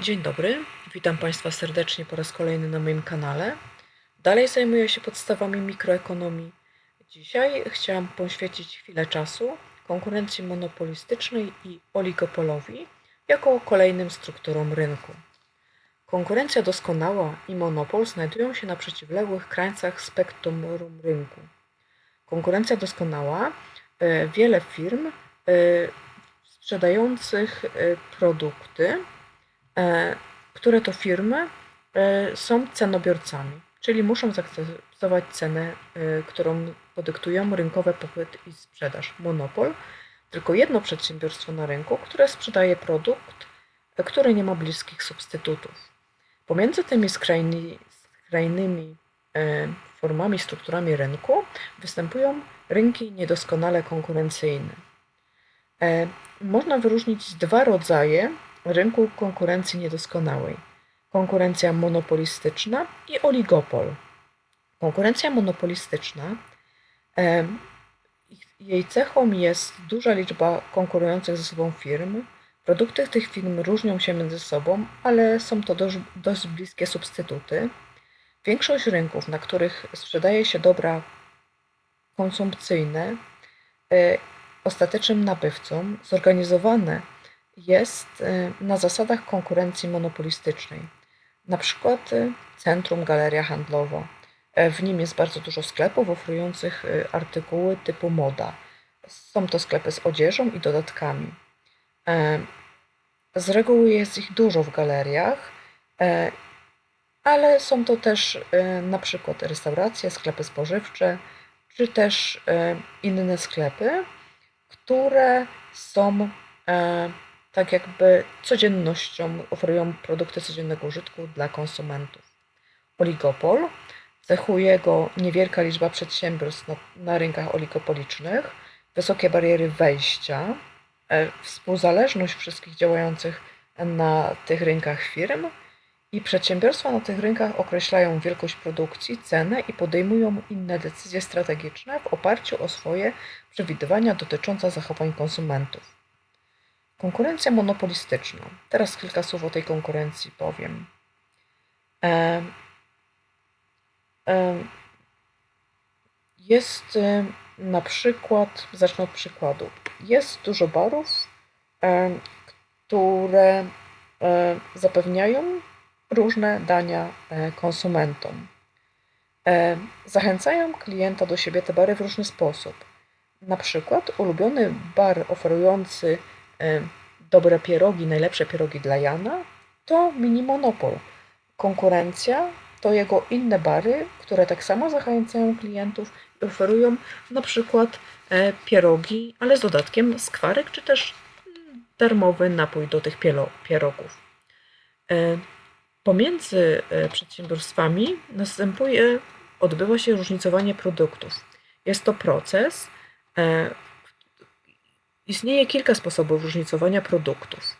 Dzień dobry, witam Państwa serdecznie po raz kolejny na moim kanale. Dalej zajmuję się podstawami mikroekonomii. Dzisiaj chciałam poświęcić chwilę czasu konkurencji monopolistycznej i oligopolowi jako kolejnym strukturom rynku. Konkurencja doskonała i monopol znajdują się na przeciwległych krańcach spektrum rynku. Konkurencja doskonała, e, wiele firm e, sprzedających e, produkty, które to firmy e, są cenobiorcami, czyli muszą zaakceptować cenę, e, którą podyktują rynkowe popyt i sprzedaż. Monopol tylko jedno przedsiębiorstwo na rynku, które sprzedaje produkt, e, który nie ma bliskich substytutów. Pomiędzy tymi skrajni, skrajnymi e, formami, strukturami rynku występują rynki niedoskonale konkurencyjne. E, Można wyróżnić dwa rodzaje rynku konkurencji niedoskonałej: konkurencja monopolistyczna i oligopol. Konkurencja monopolistyczna jej cechą jest duża liczba konkurujących ze sobą firm. Produkty tych firm różnią się między sobą, ale są to dość, dość bliskie substytuty. Większość rynków, na których sprzedaje się dobra konsumpcyjne, e, ostatecznym nabywcom zorganizowane jest e, na zasadach konkurencji monopolistycznej. Na przykład e, centrum, galeria handlowa. E, W nim jest bardzo dużo sklepów oferujących e, artykuły typu moda. Są to sklepy z odzieżą i dodatkami. E, Z reguły jest ich dużo w galeriach, e, ale są to też na przykład restauracje, sklepy spożywcze, czy też inne sklepy, które są tak jakby codziennością, oferują produkty codziennego użytku dla konsumentów. Oligopol cechuje go niewielka liczba przedsiębiorstw na, na rynkach oligopolicznych, wysokie bariery wejścia, e, współzależność wszystkich działających na tych rynkach firm i przedsiębiorstwa na tych rynkach określają wielkość produkcji, cenę i podejmują inne decyzje strategiczne w oparciu o swoje przewidywania dotyczące zachowań konsumentów. Konkurencja monopolistyczna. Teraz kilka słów o tej konkurencji powiem. E, e, Jest e, na przykład, zacznę od przykładu. Jest dużo barów, e, które e, zapewniają różne dania e, konsumentom. E, Zachęcają klienta do siebie te bary w różny sposób. Na przykład ulubiony bar oferujący dobre pierogi, najlepsze pierogi dla Jana to Mini Monopol. Konkurencja to jego inne bary, które tak samo zachęcają klientów i oferują na przykład e, pierogi, ale z dodatkiem skwarek, czy też mm, darmowy napój do tych pierogów. E, Pomiędzy e, przedsiębiorstwami następuje, odbywa się różnicowanie produktów. Jest to proces. Istnieje kilka sposobów różnicowania produktów.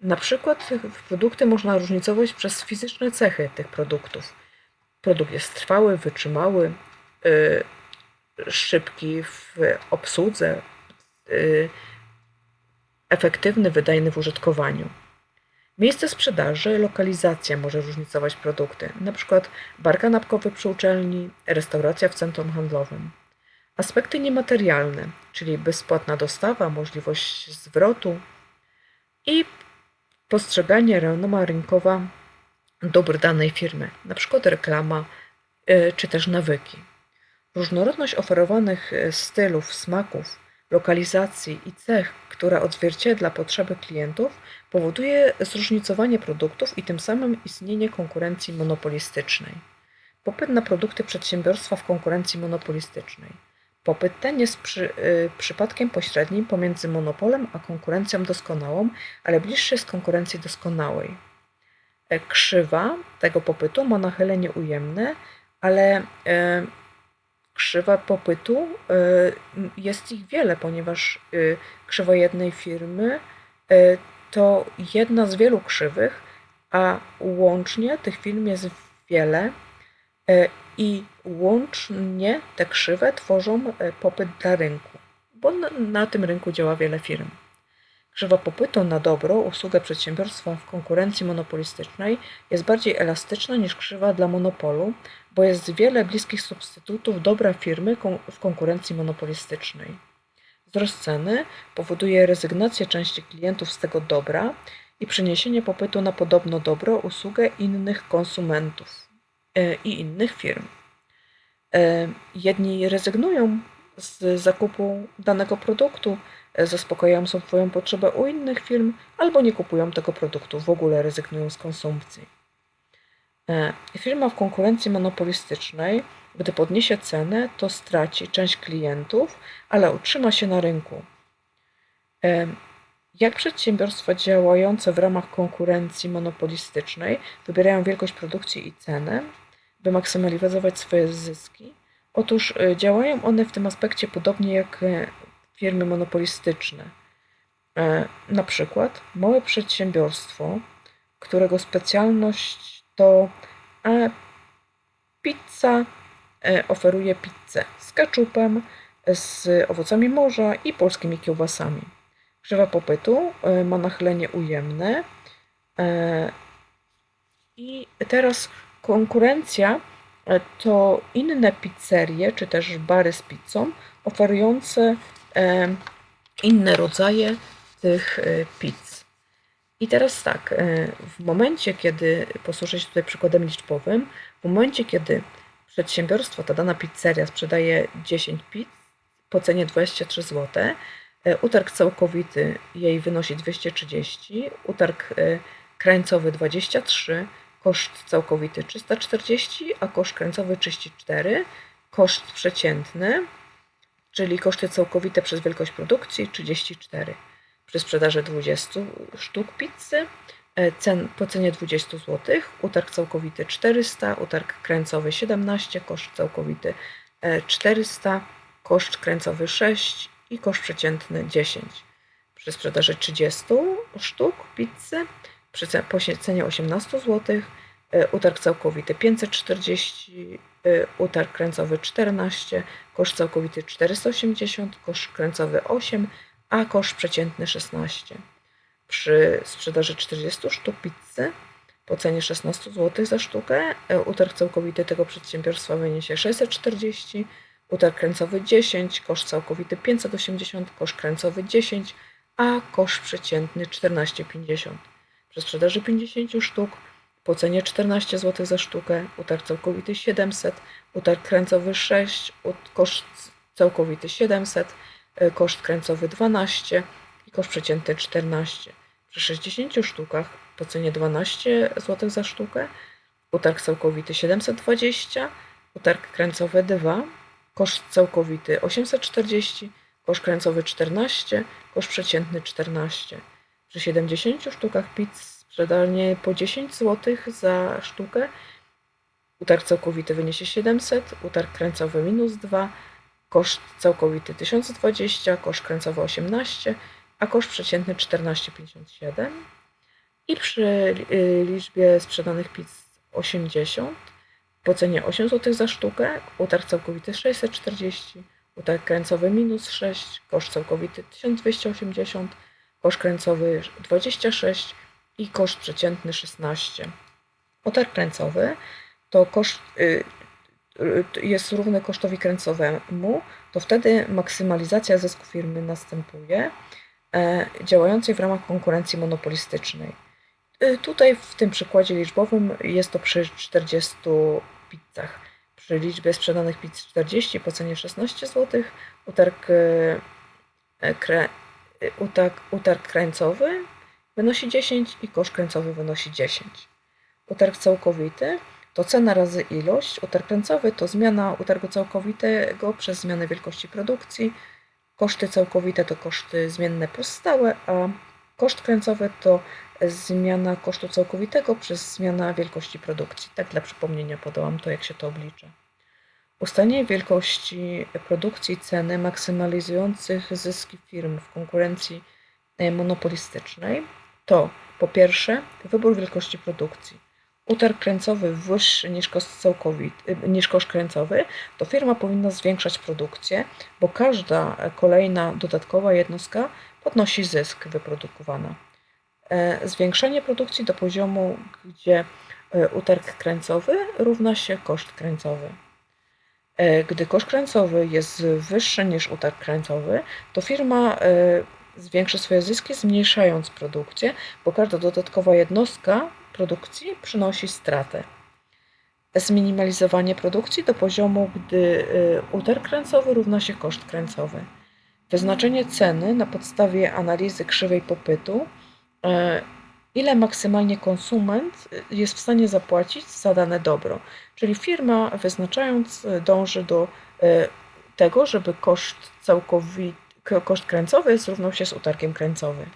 Na przykład produkty można różnicować przez fizyczne cechy tych produktów. Produkt jest trwały, wytrzymały, y, szybki w obsłudze, y, efektywny, wydajny w użytkowaniu. Miejsce sprzedaży, lokalizacja może różnicować produkty, na przykład bar kanapkowy przy uczelni, restauracja w centrum handlowym. Aspekty niematerialne, czyli bezpłatna dostawa, możliwość zwrotu i postrzeganie renoma rynkowa dóbr danej firmy, przykład reklama y, czy też nawyki. Różnorodność oferowanych y, stylów, smaków, lokalizacji i cech, która odzwierciedla potrzeby klientów, powoduje zróżnicowanie produktów i tym samym istnienie konkurencji monopolistycznej. Popyt na produkty przedsiębiorstwa w konkurencji monopolistycznej. Popyt ten jest przy, y, przypadkiem pośrednim pomiędzy monopolem a konkurencją doskonałą, ale bliższy jest konkurencji doskonałej. E, Krzywa tego popytu ma nachylenie ujemne, ale e, krzywa popytu m, jest ich wiele, ponieważ e, krzywa jednej firmy e, to jedna z wielu krzywych, a łącznie tych firm jest wiele i łącznie te krzywe tworzą e, popyt dla rynku, bo na, tym rynku działa wiele firm. Krzywa popytu na dobro, usługę przedsiębiorstwa w konkurencji monopolistycznej jest bardziej elastyczna niż krzywa dla monopolu, bo jest wiele bliskich substytutów dobra firmy w konkurencji monopolistycznej. Wzrost ceny powoduje rezygnację części klientów z tego dobra i przeniesienie popytu na podobno dobro, usługę innych konsumentów i innych firm. E, Jedni rezygnują z zakupu danego produktu, e, zaspokajają swoją potrzebę u innych firm, albo nie kupują tego produktu, w ogóle rezygnują z konsumpcji. E, Firma w konkurencji monopolistycznej, gdy podniesie cenę, to straci część klientów, ale utrzyma się na rynku. E, Jak przedsiębiorstwa działające w ramach konkurencji monopolistycznej wybierają wielkość produkcji i cenę, by maksymalizować swoje zyski? Otóż e, działają one w tym aspekcie podobnie jak e, firmy monopolistyczne. E, Na przykład małe przedsiębiorstwo, którego specjalność to pizza, oferuje pizzę z keczupem, z owocami morza i polskimi kiełbasami. Krzywa popytu ma nachylenie ujemne. I teraz konkurencja e, to inne pizzerie, czy też bary z pizzą, oferujące e, inne rodzaje tych e, pizz. I teraz tak, w momencie, kiedy, posłużę się tutaj przykładem liczbowym, w momencie, kiedy przedsiębiorstwo, ta dana pizzeria sprzedaje 10 pizz po cenie 23 zł, utarg całkowity jej wynosi 230, utarg krańcowy 23, koszt całkowity 340, a koszt krańcowy 34, koszt przeciętny, czyli koszty całkowite przez wielkość produkcji 34. Przy sprzedaży 20 sztuk pizzy e, cen, po cenie 20 zł, utarg całkowity 400, utarg krańcowy 17, koszt całkowity e, 400, koszt krańcowy 6 i koszt przeciętny 10. Przy sprzedaży 30 sztuk pizzy przy cenie 18 zł, utarg całkowity 540, e, utarg krańcowy 14, koszt całkowity 480, koszt krańcowy 8, a koszt przeciętny 16. Przy sprzedaży 40 sztuk pizzy po cenie 16 zł za sztukę, e, utarg całkowity tego przedsiębiorstwa wyniesie 640, utarg krańcowy 10, koszt całkowity 580, koszt krańcowy 10, a koszt przeciętny 14,50. Przy sprzedaży 50 sztuk po cenie 14 zł za sztukę, utarg całkowity 700, utarg krańcowy 6, ut- koszt całkowity 700, e, koszt krańcowy 12 i koszt przeciętny 14. Przy 60 sztukach po cenie 12 zł za sztukę, utarg całkowity 720, utarg krańcowy 2, koszt całkowity 840, koszt krańcowy 14, koszt przeciętny 14. Przy 70 sztukach pizz sprzedanie po 10 zł za sztukę, utarg całkowity wyniesie 700, utarg krańcowy minus 2, koszt całkowity 1020, koszt krańcowy 18, a koszt przeciętny 14,57. I przy y, liczbie sprzedanych pizz 80 po cenie 8 zł za sztukę, utarg całkowity 640, utarg krańcowy minus 6, koszt całkowity 1280, koszt krańcowy 26 i koszt przeciętny 16. Utarg krańcowy to koszt y, y, jest równy kosztowi krańcowemu, to wtedy maksymalizacja zysku firmy następuje e, działającej w ramach konkurencji monopolistycznej. Y, Tutaj w tym przykładzie liczbowym jest to przy 40 pizzach. Przy liczbie sprzedanych pizz 40 po cenie 16 zł, utarg, utarg, utarg krańcowy wynosi 10 i koszt krańcowy wynosi 10. Utarg całkowity to cena razy ilość, utarg krańcowy to zmiana utargu całkowitego przez zmianę wielkości produkcji, koszty całkowite to koszty zmienne plus stałe, a koszt krańcowy to zmiana kosztu całkowitego przez zmianę wielkości produkcji. Tak dla przypomnienia podałam to, jak się to oblicza. Ustalenie wielkości produkcji ceny maksymalizujących zyski firm w konkurencji monopolistycznej to po pierwsze wybór wielkości produkcji. Utarg krańcowy wyższy niż koszt całkowity, niż koszt krańcowy, to firma powinna zwiększać produkcję, bo każda kolejna dodatkowa jednostka podnosi zysk wyprodukowana. E, Zwiększenie produkcji do poziomu, gdzie e, utarg krańcowy równa się koszt krańcowy. E, Gdy koszt krańcowy jest wyższy niż utarg krańcowy, to firma e, zwiększy swoje zyski, zmniejszając produkcję, bo każda dodatkowa jednostka produkcji przynosi stratę. Zminimalizowanie produkcji do poziomu, gdy e, utarg krańcowy równa się koszt krańcowy. Wyznaczenie ceny na podstawie analizy krzywej popytu, ile maksymalnie konsument e, jest w stanie zapłacić za dane dobro. Czyli firma wyznaczając e, dąży do e, tego, żeby koszt całkowity, koszt krańcowy zrównał się z utargiem krańcowy.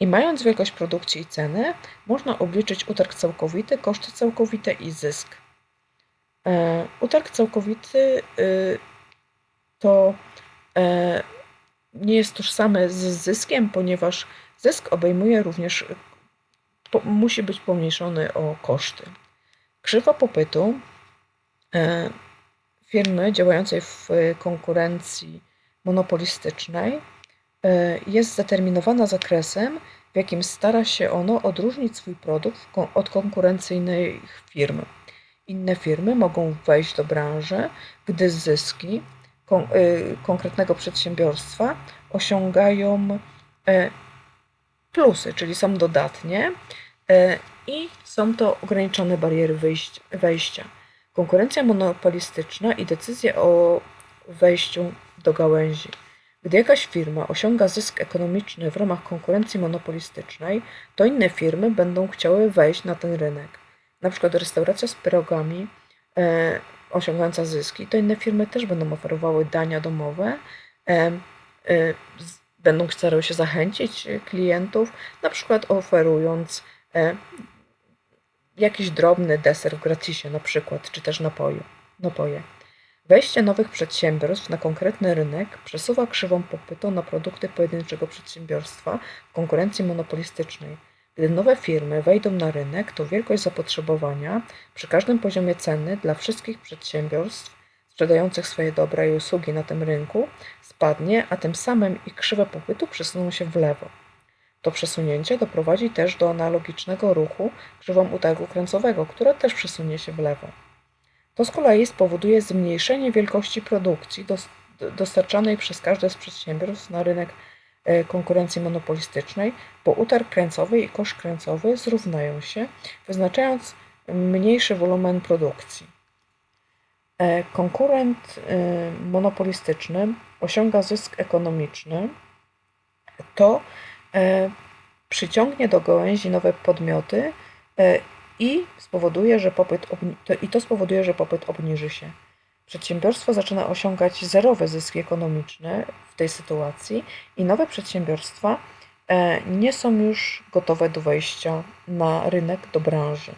I mając wielkość produkcji i cenę, można obliczyć utarg całkowity, koszty całkowite i zysk. E, Utarg całkowity y, to e, nie jest tożsame z zyskiem, ponieważ zysk obejmuje również, po, musi być pomniejszony o koszty. Krzywa popytu e, firmy działającej w konkurencji monopolistycznej e, jest zdeterminowana zakresem, w jakim stara się ono odróżnić swój produkt od konkurencyjnych firm. Inne firmy mogą wejść do branży, gdy zyski kon- y, konkretnego przedsiębiorstwa osiągają e, plusy, czyli są dodatnie e, i są to ograniczone bariery wejścia. Konkurencja monopolistyczna i decyzje o wejściu do gałęzi. Gdy jakaś firma osiąga zysk ekonomiczny w ramach konkurencji monopolistycznej, to inne firmy będą chciały wejść na ten rynek. Na przykład restauracja z pierogami e, osiągająca zyski, to inne firmy też będą oferowały dania domowe, e, e, z- będą starały się zachęcić e, klientów, na przykład oferując e, jakiś drobny deser w gratisie, na przykład, czy też napoju, napoje. Wejście nowych przedsiębiorstw na konkretny rynek przesuwa krzywą popytu na produkty pojedynczego przedsiębiorstwa w konkurencji monopolistycznej. Gdy nowe firmy wejdą na rynek, to wielkość zapotrzebowania przy każdym poziomie ceny dla wszystkich przedsiębiorstw sprzedających swoje dobra i usługi na tym rynku spadnie, a tym samym ich krzywe popytu przesuną się w lewo. To przesunięcie doprowadzi też do analogicznego ruchu krzywą utargu krańcowego, która też przesunie się w lewo. To z kolei spowoduje zmniejszenie wielkości produkcji dos- dostarczanej przez każde z przedsiębiorstw na rynek e, konkurencji monopolistycznej, bo utarg krańcowy i koszt krańcowy zrównają się, wyznaczając mniejszy wolumen produkcji. E, Konkurent e, monopolistyczny osiąga zysk ekonomiczny, to przyciągnie do gałęzi nowe podmioty e, i spowoduje, że popyt to, i to spowoduje, że popyt obniży się. Przedsiębiorstwo zaczyna osiągać zerowe zyski ekonomiczne w tej sytuacji i nowe przedsiębiorstwa e, nie są już gotowe do wejścia na rynek, do branży.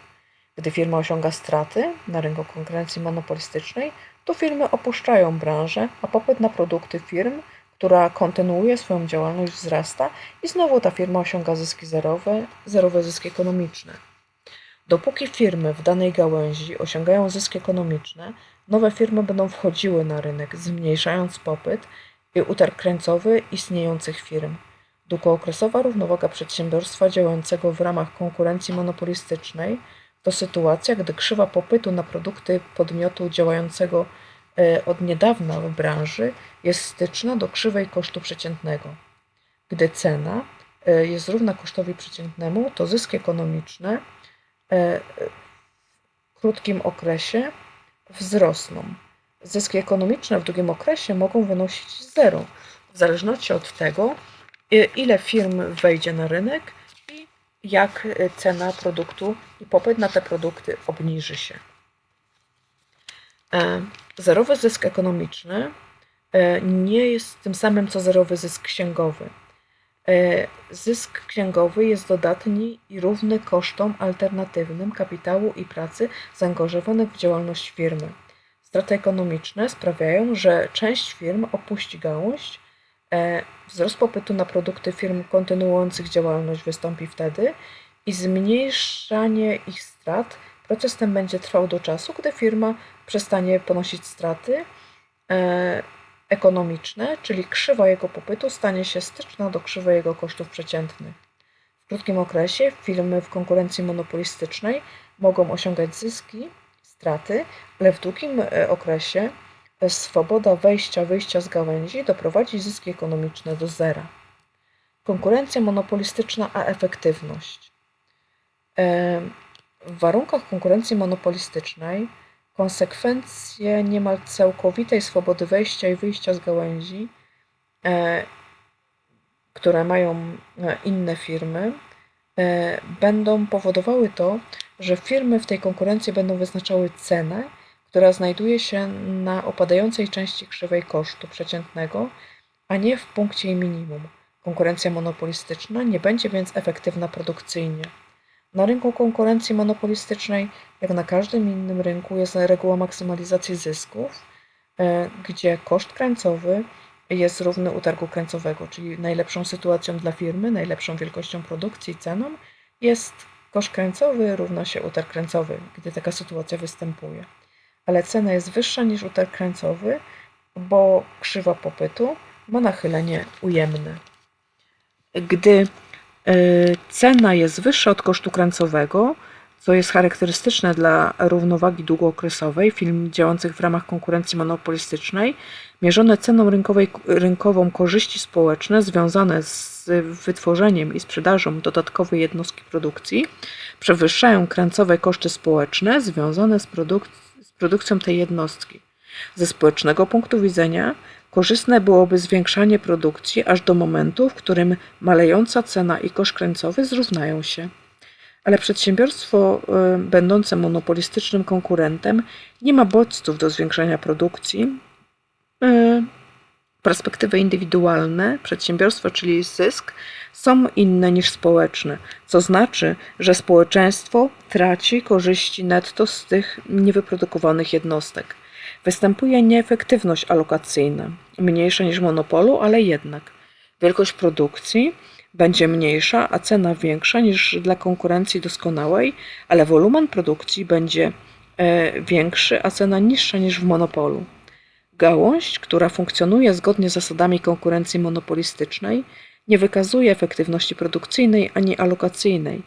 Gdy firma osiąga straty na rynku konkurencji monopolistycznej, to firmy opuszczają branżę, a popyt na produkty firm, która kontynuuje swoją działalność, wzrasta i znowu ta firma osiąga zyski zerowe, zerowe zyski ekonomiczne. Dopóki firmy w danej gałęzi osiągają zyski ekonomiczne, nowe firmy będą wchodziły na rynek, zmniejszając popyt i utarg krańcowy istniejących firm. Długookresowa równowaga przedsiębiorstwa działającego w ramach konkurencji monopolistycznej to sytuacja, gdy krzywa popytu na produkty podmiotu działającego od niedawna w branży jest styczna do krzywej kosztu przeciętnego. Gdy cena e, jest równa kosztowi przeciętnemu, to zyski ekonomiczne e, w krótkim okresie wzrosną. Zyski ekonomiczne w długim okresie mogą wynosić zero, w zależności od tego, i- ile firm wejdzie na rynek i jak e, cena produktu i popyt na te produkty obniży się. E, Zerowy zysk ekonomiczny e, nie jest tym samym co zerowy zysk księgowy. E, Zysk księgowy jest dodatni i równy kosztom alternatywnym kapitału i pracy zaangażowanych w działalność firmy. Straty ekonomiczne sprawiają, że część firm opuści gałąź. Wzrost popytu na produkty firm kontynuujących działalność wystąpi wtedy i zmniejszanie ich strat. Proces ten będzie trwał do czasu, gdy firma przestanie ponosić straty e, ekonomiczne, czyli krzywa jego popytu stanie się styczna do krzywej jego kosztów przeciętnych. W krótkim okresie firmy w konkurencji monopolistycznej mogą osiągać zyski, straty, ale w długim e, okresie e, swoboda wejścia, wyjścia z gałęzi doprowadzi zyski ekonomiczne do zera. Konkurencja monopolistyczna a efektywność. E, w warunkach konkurencji monopolistycznej konsekwencje niemal całkowitej swobody wejścia i wyjścia z gałęzi, które mają inne firmy, będą powodowały to, że firmy w tej konkurencji będą wyznaczały cenę, która znajduje się na opadającej części krzywej kosztu przeciętnego, a nie w punkcie minimum. Konkurencja monopolistyczna nie będzie więc efektywna produkcyjnie. Na rynku konkurencji monopolistycznej, jak na każdym innym rynku, jest reguła maksymalizacji zysków, e, gdzie koszt krańcowy jest równy utargu krańcowego, czyli najlepszą sytuacją dla firmy, najlepszą wielkością produkcji i ceną jest Koszt krańcowy równa się utarg krańcowy, gdy taka sytuacja występuje. Ale cena jest wyższa niż utarg krańcowy, bo krzywa popytu ma nachylenie ujemne. Gdy cena jest wyższa od kosztu krańcowego, co jest charakterystyczne dla równowagi długookresowej firm działających w ramach konkurencji monopolistycznej, mierzone ceną rynkowej, rynkową korzyści społeczne związane z wytworzeniem i sprzedażą dodatkowej jednostki produkcji przewyższają krańcowe koszty społeczne związane z, produk z produkcją tej jednostki. Ze społecznego punktu widzenia korzystne byłoby zwiększanie produkcji aż do momentu, w którym malejąca cena i koszt krańcowy zrównają się ale przedsiębiorstwo y, będące monopolistycznym konkurentem nie ma bodźców do zwiększania produkcji. Y, perspektywy indywidualne przedsiębiorstwa, czyli zysk, są inne niż społeczne, co znaczy, że społeczeństwo traci korzyści netto z tych niewyprodukowanych jednostek. Występuje nieefektywność alokacyjna, mniejsza niż monopolu, ale jednak. Wielkość produkcji będzie mniejsza, a cena większa niż dla konkurencji doskonałej, ale wolumen produkcji będzie e, większy, a cena niższa niż w monopolu. Gałąź, która funkcjonuje zgodnie z zasadami konkurencji monopolistycznej, nie wykazuje efektywności produkcyjnej ani alokacyjnej,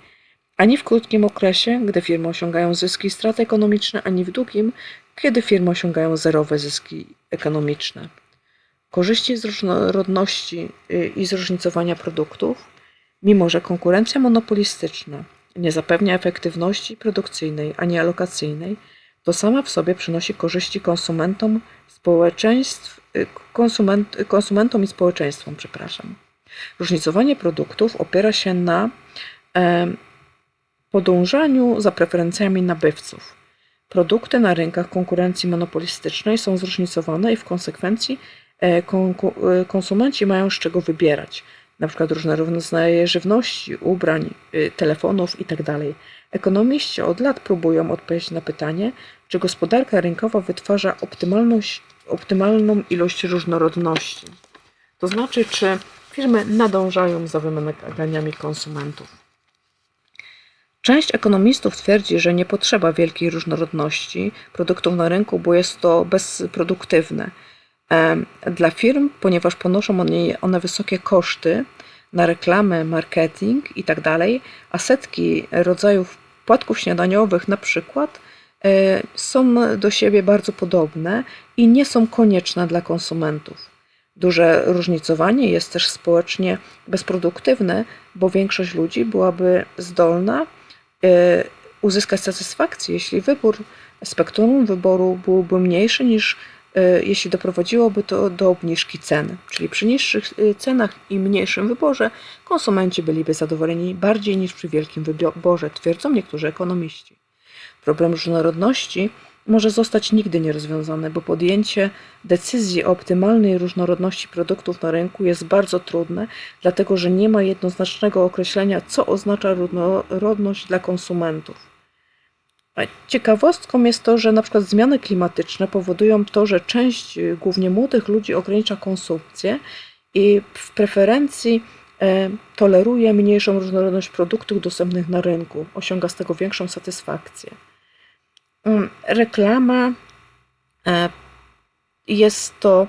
ani w krótkim okresie, gdy firmy osiągają zyski i straty ekonomiczne, ani w długim, kiedy firmy osiągają zerowe zyski ekonomiczne. Korzyści z różnorodności y, i zróżnicowania produktów, mimo że konkurencja monopolistyczna nie zapewnia efektywności produkcyjnej ani alokacyjnej, to sama w sobie przynosi korzyści konsumentom, społeczeństw, y, konsument, konsumentom i społeczeństwom. Przepraszam. Różnicowanie produktów opiera się na e, podążaniu za preferencjami nabywców. Produkty na rynkach konkurencji monopolistycznej są zróżnicowane i w konsekwencji E, e, konsumenci mają z czego wybierać, na przykład różne rodzaje żywności, ubrań, y, telefonów itd. Tak Ekonomiści od lat próbują odpowiedzieć na pytanie, czy gospodarka rynkowa wytwarza optymalną ilość różnorodności. To znaczy, czy firmy nadążają za wymaganiami konsumentów. Część ekonomistów twierdzi, że nie potrzeba wielkiej różnorodności produktów na rynku, bo jest to bezproduktywne dla firm, ponieważ ponoszą one wysokie koszty na reklamę, marketing itd., tak a setki rodzajów płatków śniadaniowych na przykład e, są do siebie bardzo podobne i nie są konieczne dla konsumentów. Duże różnicowanie jest też społecznie bezproduktywne, bo większość ludzi byłaby zdolna uzyskać satysfakcję, jeśli wybór, spektrum wyboru byłby mniejszy niż E, jeśli doprowadziłoby to do obniżki ceny. Czyli przy niższych e, cenach i mniejszym wyborze konsumenci byliby zadowoleni bardziej niż przy wielkim wyborze, twierdzą niektórzy ekonomiści. Problem różnorodności może zostać nigdy nierozwiązany, bo podjęcie decyzji o optymalnej różnorodności produktów na rynku jest bardzo trudne, dlatego że nie ma jednoznacznego określenia, co oznacza różnorodność dla konsumentów. Ciekawostką jest to, że na przykład zmiany klimatyczne powodują to, że część y, głównie młodych ludzi ogranicza konsumpcję i w preferencji e, toleruje mniejszą różnorodność produktów dostępnych na rynku, osiąga z tego większą satysfakcję. Mm, reklama e, jest to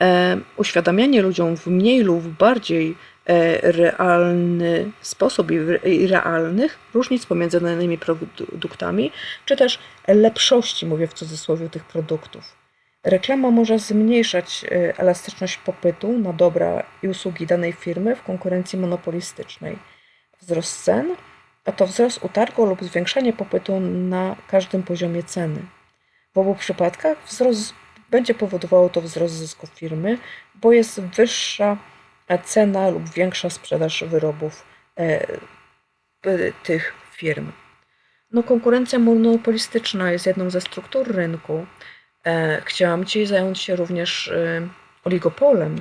e, uświadamianie ludziom w mniej lub bardziej e, realny sposób i realnych różnic pomiędzy danymi produktami, czy też lepszości, mówię w cudzysłowie, tych produktów. Reklama może zmniejszać elastyczność popytu na dobra i usługi danej firmy w konkurencji monopolistycznej. Wzrost cen, a to wzrost utargu lub zwiększanie popytu na każdym poziomie ceny. W obu przypadkach wzrost będzie powodowało to wzrost zysków firmy, bo jest wyższa cena lub większa sprzedaż wyrobów e, tych firm. No, konkurencja monopolistyczna jest jedną ze struktur rynku. E, chciałam Ci zająć się również e, oligopolem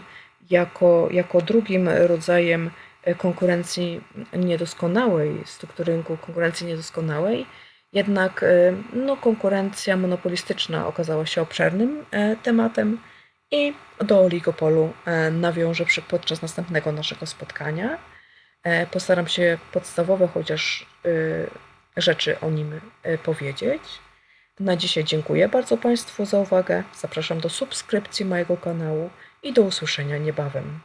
jako, jako drugim rodzajem konkurencji niedoskonałej, struktury rynku konkurencji niedoskonałej. Jednak e, no, konkurencja monopolistyczna okazała się obszernym e, tematem i do oligopolu e, nawiążę podczas następnego naszego spotkania. E, Postaram się podstawowe chociaż e, rzeczy o nim e, powiedzieć. Na dzisiaj dziękuję bardzo Państwu za uwagę. Zapraszam do subskrypcji mojego kanału i do usłyszenia niebawem.